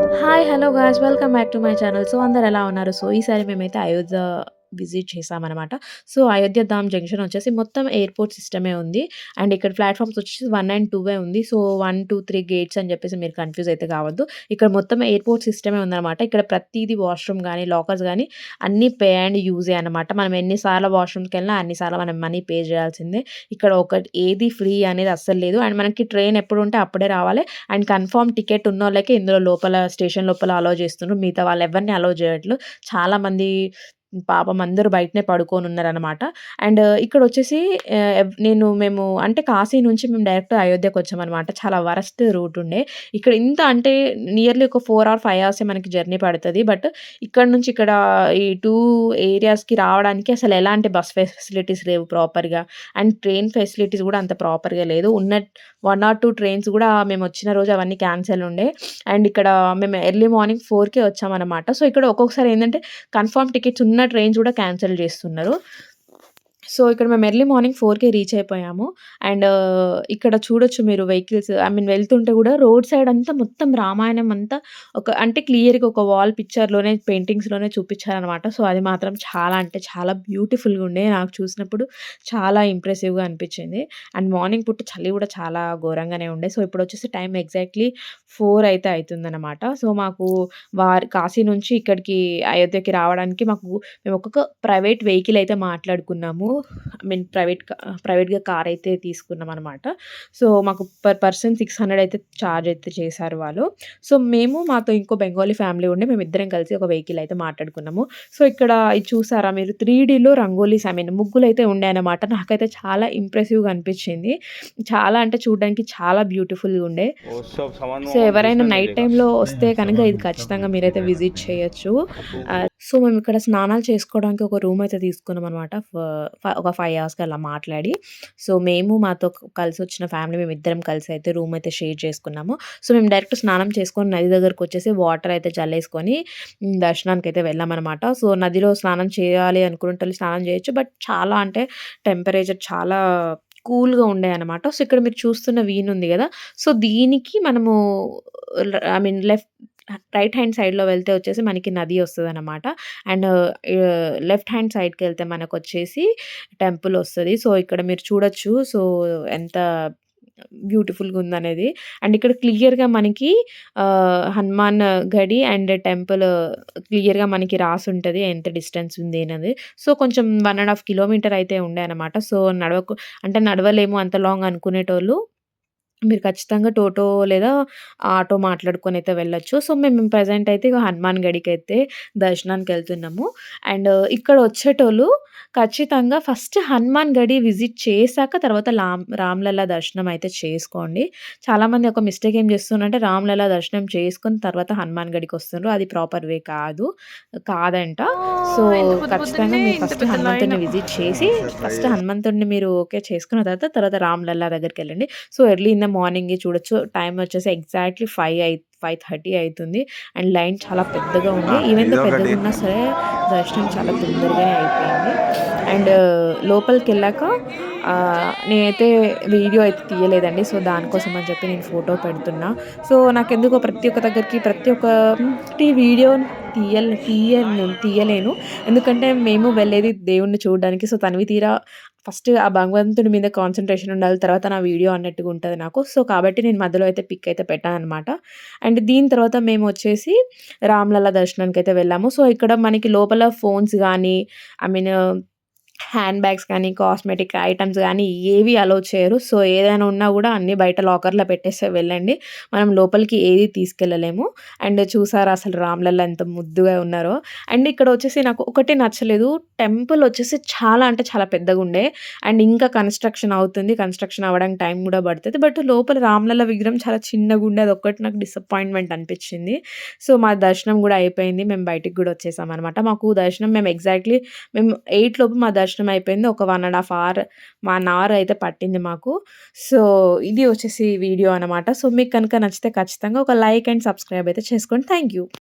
Hi hello guys welcome back to my channel so అందరు ఎలా ఉన్నారు? సో ఈసారి మేమైతే అయోధ్య విజిట్ చేసామన్నమాట. సో అయోధ్య ధామ్ జంక్షన్ వచ్చేసి మొత్తం ఎయిర్పోర్ట్ సిస్టమే ఉంది. అండ్ ఇక్కడ ప్లాట్ఫామ్స్ వచ్చేసి వన్ అండ్ టూవే ఉంది. So one two three gates అని చెప్పేసి మీరు కన్ఫ్యూజ్ అయితే కావద్దు. ఇక్కడ మొత్తం ఎయిర్పోర్ట్ సిస్టమే ఉందన్నమాట. ఇక్కడ ప్రతిదీ వాష్రూమ్ కానీ లాకర్స్ కానీ అన్నీ పే అండ్ యూజే అనమాట మనం ఎన్నిసార్లు వాష్రూమ్కి వెళ్ళినా అన్నిసార్లు మనం మనీ పే చేయాల్సిందే. ఇక్కడ ఒకటి ఏది ఫ్రీ అనేది అస్సలు లేదు. అండ్ మనకి ట్రైన్ ఎప్పుడు ఉంటే అప్పుడే రావాలి. అండ్ కన్ఫర్మ్ టికెట్ ఉన్న వాళ్ళకి ఇందులో లోపల స్టేషన్ లోపల అలో చేస్తున్నారు మిగతా వాళ్ళు ఎవరిని అలో చేయట్లు చాలామంది పాపం అందరూ బయటనే పడుకొని ఉన్నారనమాట అండ్ uh, ఇక్కడ వచ్చేసి uh, నేను మేము అంటే కాశీ నుంచి మేము డైరెక్ట్ అయోధ్యకు వచ్చామన్నమాట. చాలా వరస్ట్ రూట్ ఉండే. ఇక్కడ ఇంత అంటే నియర్లీ ఒక ఫోర్ ఆర్ ఫైవ్ అవర్సే మనకి జర్నీ పడుతుంది. బట్ ఇక్కడ నుంచి ఇక్కడ ఈ టూ ఏరియాస్కి రావడానికి అసలు ఎలాంటి బస్ ఫెసిలిటీస్ లేవు ప్రాపర్గా. అండ్ ట్రైన్ ఫెసిలిటీస్ కూడా అంత ప్రాపర్గా లేదు. ఉన్న వన్ ఆర్ టూ ట్రైన్స్ కూడా మేము వచ్చిన రోజు అవన్నీ క్యాన్సిల్ ఉండే. అండ్ ఇక్కడ మేము ఎర్లీ మార్నింగ్ ఫోర్కే వచ్చామన్నమాట. సో ఇక్కడ ఒక్కొక్కసారి ఏంటంటే కన్ఫర్మ్ టికెట్స్ ఉన్న ట్రైన్స్ కూడా క్యాన్సిల్ చేస్తున్నారు. సో ఇక్కడ మేము ఎర్లీ మార్నింగ్ ఫోర్కి రీచ్ అయిపోయాము. అండ్ ఇక్కడ చూడొచ్చు మీరు వెహికల్స్ ఐ మీన్ వెళ్తుంటే కూడా రోడ్ సైడ్ అంతా మొత్తం రామాయణం అంతా ఒక అంటే క్లియర్గా ఒక వాల్ పిక్చర్లోనే పెయింటింగ్స్లోనే చూపించారనమాట సో అది మాత్రం చాలా అంటే చాలా బ్యూటిఫుల్గా ఉండే. నాకు చూసినప్పుడు చాలా ఇంప్రెసివ్గా అనిపించింది. అండ్ మార్నింగ్ పుట్టి చలి కూడా చాలా ఘోరంగానే ఉండే. సో ఇప్పుడు వచ్చేసి టైం ఎగ్జాక్ట్లీ ఫోర్ అయితే అవుతుందన్నమాట సో మాకు వారి కాశీ నుంచి ఇక్కడికి అయోధ్యకి రావడానికి మాకు మేము ఒక్కొక్క ప్రైవేట్ వెహికల్ అయితే మాట్లాడుకున్నాము. ఐ మీన్ ప్రైవేట్ ప్రైవేట్గా కార్ అయితే తీసుకున్నాం అనమాట సో మాకు పర్ పర్సన్ సిక్స్ హండ్రెడ్ అయితే ఛార్జ్ అయితే చేశారు వాళ్ళు. సో మేము మాతో ఇంకో బెంగాలీ ఫ్యామిలీ ఉండే మేము ఇద్దరం కలిసి ఒక వెహికల్ అయితే మాట్లాడుకున్నాము. సో ఇక్కడ ఇది చూసారా మీరు? త్రీ డీలో రంగోలీస్ ఐ మీన్ ముగ్గులు అయితే ఉండే అనమాట నాకైతే చాలా ఇంప్రెసివ్గా అనిపించింది. చాలా అంటే చూడడానికి చాలా బ్యూటిఫుల్గా ఉండే. సో ఎవరైనా నైట్ టైంలో వస్తే కనుక ఇది ఖచ్చితంగా మీరైతే విజిట్ చేయొచ్చు. సో మేము ఇక్కడ స్నానాలు చేసుకోవడానికి ఒక రూమ్ అయితే తీసుకున్నాం అనమాట ఒక ఫైవ్ అవర్స్కి అలా మాట్లాడి సో మేము మాతో కలిసి వచ్చిన ఫ్యామిలీ మేము ఇద్దరం కలిసి అయితే రూమ్ అయితే షేర్ చేసుకున్నాము. సో మేము డైరెక్ట్ స్నానం చేసుకొని నది దగ్గరకు వచ్చేసి వాటర్ అయితే చల్లేసుకొని దర్శనానికి అయితే వెళ్ళామన్నమాట. సో నదిలో స్నానం చేయాలి అనుకుంటే స్నానం చేయొచ్చు బట్ చాలా అంటే టెంపరేచర్ చాలా కూల్గా ఉండే అనమాట సో ఇక్కడ మీరు చూస్తున్న వీన్ ఉంది కదా సో దీనికి మనము I mean left right hand సైడ్‌లో వెళ్తే వచ్చేసి మనకి నది వస్తుంది అనమాట అండ్ లెఫ్ట్ హ్యాండ్ సైడ్‌కి వెళ్తే మనకొచ్చేసి టెంపుల్ వస్తుంది సో, ఇక్కడ మీరు చూడొచ్చు. సో, ఎంత బ్యూటిఫుల్‌గా ఉందనేది. అండ్ ఇక్కడ క్లియర్‌గా మనకి హనుమాన్ గడి అండ్ టెంపుల్ క్లియర్‌గా మనకి రాసుంటది. ఎంత డిస్టెన్స్ ఉంది అనేది. సో, కొంచెం వన్ అండ్ హాఫ్ కిలోమీటర్ అయితే ఉండే అనమాట. సో, నడవకు అంటే నడవలేము అంత లాంగ్ అనుకునేటోళ్ళు మీరు ఖచ్చితంగా టోటో లేదా ఆటో మాట్లాడుకొని అయితే వెళ్ళొచ్చు. సో, మేము ప్రెజెంట్ అయితే ఇక హనుమాన్ గడికైతే దర్శనానికెళ్తున్నాము. అండ్ ఇక్కడ వచ్చేటోళ్ళు ఖచ్చితంగా ఫస్ట్ హనుమాన్ గడి విజిట్ చేశాక తర్వాత లామ్ రామ్‌లల్ల దర్శనం అయితే చేసుకోండి. చాలామంది ఒక మిస్టేక్ ఏం చేస్తున్నారంటే రామ్‌లల్ల దర్శనం చేసుకొని తర్వాత హనుమాన్ గడికి వస్తున్నారు. అది ప్రాపర్ వే కాదు. కాదంట. సో, ఖచ్చితంగా మీరు ఫస్ట్ హనుమంతుడిని విజిట్ చేసి ఫస్ట్ హనుమంతుడిని మీరు ఓకే చేసుకున్న తర్వాత, తర్వాత రామ్‌లల్ల దగ్గరికెళ్ళండి. సో, ఎర్లీ ఇన్ ద మార్నింగే చూడొచ్చు. టైం వచ్చేసి ఎగ్జాక్ట్‌లీ 5 అయి 5:30 అయితుంది. అండ్ లైన్ చాలా పెద్దగా ఉంది. ఈవెన్ పెద్దగా ఉన్నా సరే దర్శనం చాలా తొందరగానే అయిపోయింది. అండ్ లోపలికెళ్ళాక నేనైతే వీడియో అయితే తీయలేదండి. సో, దానికోసం అని చెప్పి నేను ఫోటో పెడుతున్నా. సో, నాకెందుకో ప్రతి ఒక్క దగ్గరికి ప్రతి ఒక్కటి వీడియో తీయలే తీయను తీయలేను. ఎందుకంటే మేము వెళ్ళేది దేవుడిని చూడడానికి. సో, తనివి తీరా ఫస్ట్ ఆ భగవంతుడి మీద కాన్సంట్రేషన్ ఉండాలి. తర్వాత నా వీడియో అన్నట్టుగా ఉంటుంది నాకు. సో, కాబట్టి నేను మధ్యలో అయితే పిక్ అయితే పెట్టాననమాట. అండ్ దీని తర్వాత మేము వచ్చేసి రామ్లల దర్శనానికి అయితే వెళ్ళాము. సో, ఇక్కడ మనకి లోపల ఫోన్స్ కానీ ఐ మీన్ హ్యాండ్ బ్యాగ్స్ కానీ, కాస్మెటిక్ ఐటమ్స్ కానీ ఏవి అలో చేయరు. సో, ఏదైనా ఉన్నా కూడా అన్నీ బయట లాకర్‌లో పెట్టేస్తే వెళ్ళండి. మనం లోపలికి ఏది తీసుకెళ్ళలేము. అండ్ చూసారా అసలు రామ్‌లల్ల ఎంత ముద్దుగా ఉన్నారో. అండ్ ఇక్కడ వచ్చేసి నాకు ఒకటి నచ్చలేదు. టెంపుల్ వచ్చేసి చాలా అంటే చాలా పెద్దగుండే. అండ్ ఇంకా కన్‌స్ట్రక్షన్ అవుతుంది. కన్‌స్ట్రక్షన్ అవ్వడానికి టైం కూడా పడుతుంది బట్ లోపల రామ్‌లల్ల విగ్రహం చాలా చిన్నగుండే. ఒక్కటి నాకు డిసప్పాయింట్‌మెంట్ అనిపించింది. సో, మా దర్శనం కూడా అయిపోయింది. మేము బయటికి కూడా వచ్చేసాం అనమాట మాకు దర్శనం మేము ఎగ్జాక్ట్‌లీ మేము ఎయిట్ లోపు మా దర్శనం అయిపోయింది. ఒక one and half hour, one hour అయితే పట్టింది మాకు. సో, ఇది వచ్చేసి వీడియో అనమాట. సో, మీకు కనుక నచ్చితే ఖచ్చితంగా ఒక లైక్ అండ్ సబ్స్క్రైబ్ అయితే చేసుకోండి. Thank you.